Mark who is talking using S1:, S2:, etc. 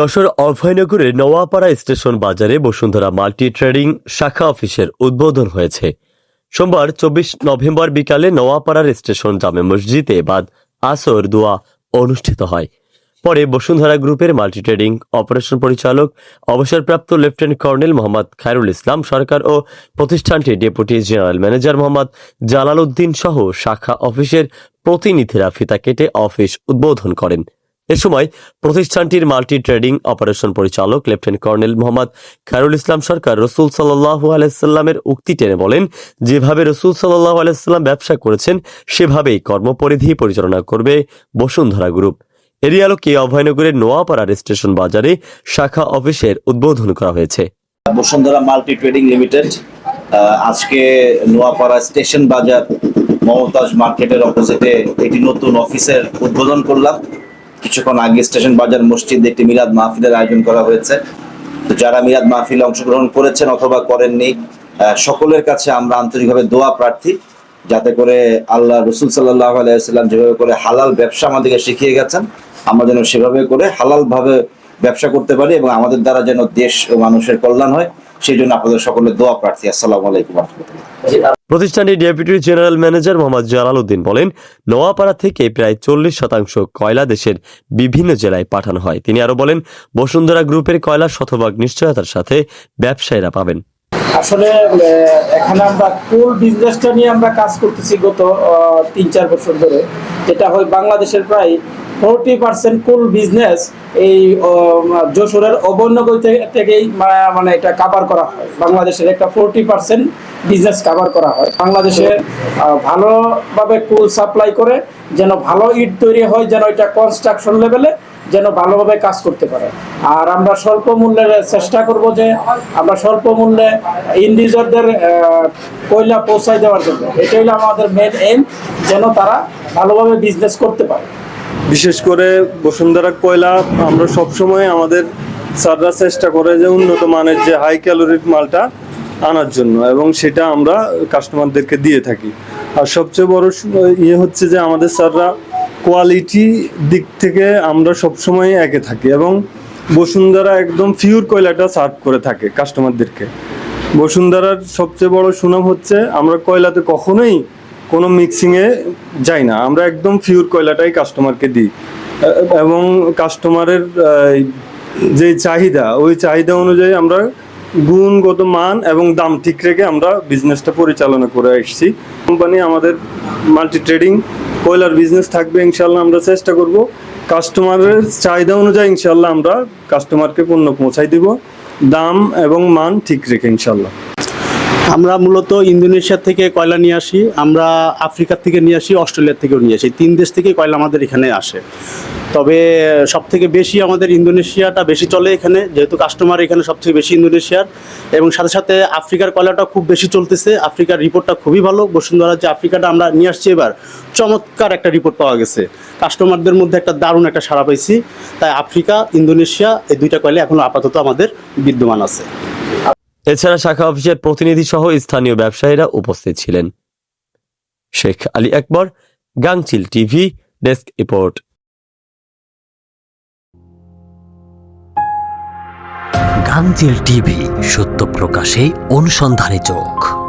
S1: Jessore অভয়নগরের Nowapara station বাজারে Bashundhara multi trading শাখা অফিসের উদ্বোধন হয়েছে। সোমবার চব্বিশ নভেম্বর বিকালে নওয়াপাড়ার স্টেশন জামে মসজিদে বাদ আসর দোয়া অনুষ্ঠিত হয়। পরে বসুন্ধরা গ্রুপের মাল্টি ট্রেডিং অপারেশন পরিচালক, অবসরপ্রাপ্ত লেফটেন্যান্ট কর্নেল মোহাম্মদ খায়রুল ইসলাম সরকার ও প্রতিষ্ঠানটির deputy general manager Mohammad Jalal Uddin সহ শাখা অফিসের প্রতিনিধিরা ফিতা কেটে অফিস উদ্বোধন করেন। এ সময় প্রতিষ্ঠানটির মাল্টি ট্রেডিং অপারেশন পরিচালক লেফটেন্যান্ট কর্নেল মোহাম্মদ খায়রুল ইসলাম সরকার রসুল সাল্লাহ আলাইসাল্লামের উক্তি টেনে বলেন, যেভাবে রসুল সাল্লাহ আলাইসাল্লাম ব্যবসা করেছেন, সেভাবেই কর্মপরিধি পরিচালনা করবে বসুন্ধরা গ্রুপ। এরই আলোকে অভয়নগরের নোয়াপাড়ার স্টেশন বাজারে শাখা অফিসের উদ্বোধন করা হয়েছে।
S2: বসুন্ধরা মাল্টি ট্রেডিং লিমিটেড আজকে নোয়াপাড়া স্টেশন বাজার মমতাজ মার্কেটের অপোজিটে একটি নতুন অফিসের উদ্বোধন করলাম। কিছুক্ষণ আগে স্টেশন বাজার মসজিদে একটি মিলাদ মাহফিলের আয়োজন করা হয়েছে। যারা মিলাদ মাহফিলে অংশগ্রহণ করেছেন অথবা করেননি সকলের কাছে আমরা আন্তরিকভাবে দোয়া প্রার্থী। যাতে করে আল্লাহ রসুল সাল্লাহ আলাইসাল্লাম যেভাবে করে হালাল ব্যবসা আমাদেরকে শিখিয়ে গেছেন, আমরা যেন সেভাবে করে হালাল ভাবে ব্যবসা করতে পারি এবং আমাদের দ্বারা যেন দেশ ও মানুষের কল্যাণ হয়, সেই জন্য আপনাদের সকলের দোয়া প্রার্থী। আসসালামু আলাইকুম। রহমতুল্লাহ
S1: প্রতিষ্ঠানটির deputy general manager Mohammad Jalal Uddin বলেন, নোয়াপাড়া থেকে প্রায় চল্লিশ শতাংশ কয়লা দেশের বিভিন্ন জেলায় পাঠানো হয়। তিনি আরও বলেন, বসুন্ধরা গ্রুপের কয়লা শতভাগ নিশ্চয়তার সাথে ব্যবসায়ীরা পাবেন।
S3: আসলে এখানে আমরা কুল বিজনেসটা নিয়ে আমরা কাজ করতেছি গত তিন চার বছর ধরে। যেটা হয় বাংলাদেশের প্রায় ফোরটি পার্সেন্ট কুল বিজনেস এই যশোরের অবন্যগৈ থেকে- থেকেই মানে এটা কাভার করা হয়। বাংলাদেশের একটা ফোরটি পার্সেন্ট বিজনেস কাভার করা হয়। বাংলাদেশে ভালোভাবে কুল সাপ্লাই করে, যেন ভালো ইট তৈরি হয়, যেন এটা কনস্ট্রাকশন লেভেলে যেন ভালোভাবে কাজ করতে পারে। আর আমরা স্বল্প মূল্যে চেষ্টা করব যে, আমরা স্বল্প মূল্যে ইন্ডিজারদের কয়লা পৌঁছাই দেওয়ার জন্য। এটাই হলো আমাদের মেন এম যেন তারা ভালোভাবে বিজনেস করতে পারে।
S4: বিশেষ করে বসুন্ধরা কয়লা, আমরা সবসময় আমাদের সাররা চেষ্টা করে যে উন্নত মানের যে হাই ক্যালোরির মালটা আনার জন্য এবং সেটা আমরা কাস্টমারদেরকে দিয়ে থাকি। আর সবচেয়ে বড় ইয়ে হচ্ছে যে আমাদের স্যাররা কোয়ালিটি দিক থেকে আমরা সবসময় একে থাকি এবং বসুন্ধরা একদম ফিউর কয়লাটা সার্ভ করে থাকে কাস্টমারদেরকে বসুন্ধরার সবচেয়ে বড় সুনাম হচ্ছে আমরা কয়লাতে কখনোই কোনো মিক্সিংয়ে যাই না। আমরা একদম ফিউর কয়লাটাই কাস্টমারকে দিই। এবং কাস্টমারের যে চাহিদা, ওই চাহিদা অনুযায়ী আমরা গুণগত মান এবং দাম ঠিক রেখে আমরা বিজনেসটা পরিচালনা করে এসেছি কোম্পানি আমাদের মাল্টি ট্রেডিং কয়লার বিজনেস থাকবে ইনশাল্লাহ আমরা চেষ্টা করব। কাস্টমারের চাহিদা অনুযায়ী ইনশাল্লাহ আমরা কাস্টমারকে পণ্য পৌঁছাই দিব। দাম এবং মান ঠিক রেখে ইনশাল্লাহ
S5: আমরা মূলত ইন্দোনেশিয়া থেকে কয়লা নিয়ে আসি, আমরা আফ্রিকার থেকে নিয়ে আসি অস্ট্রেলিয়ার থেকেও নিয়ে আসি। তিন দেশ থেকে কয়লা আমাদের এখানে আসে। তবে সব থেকে বেশি আমাদের ইন্দোনেশিয়াটা বেশি চলে এখানে, যেহেতু কাস্টমার এখানে সব থেকে বেশি ইন্দোনেশিয়ার। এবং সাথে সাথে আফ্রিকার কয়লাটা খুব বেশি চলতেছে, আফ্রিকার রিপোর্টটা খুবই ভালো। বসুন্ধরা যে আফ্রিকাটা আমরা নিয়ে আসছি এবার, চমৎকার একটা রিপোর্ট পাওয়া গেছে। কাস্টমারদের মধ্যে একটা দারুণ একটা সাড়া পাইছি। তাই আফ্রিকা, ইন্দোনেশিয়া, এই দুইটা কয়লা এখন আপাতত আমাদের বিদ্যমান আছে।
S1: এছাড়া শাখা অফিসের প্রতিনিধি সহ স্থানীয় ব্যবসায়ীরা উপস্থিত ছিলেন। Sheikh Ali Akbar, Gangchil TV, desk report.
S6: Gangchil TV, সত্য প্রকাশে অনুসন্ধানে চোখ।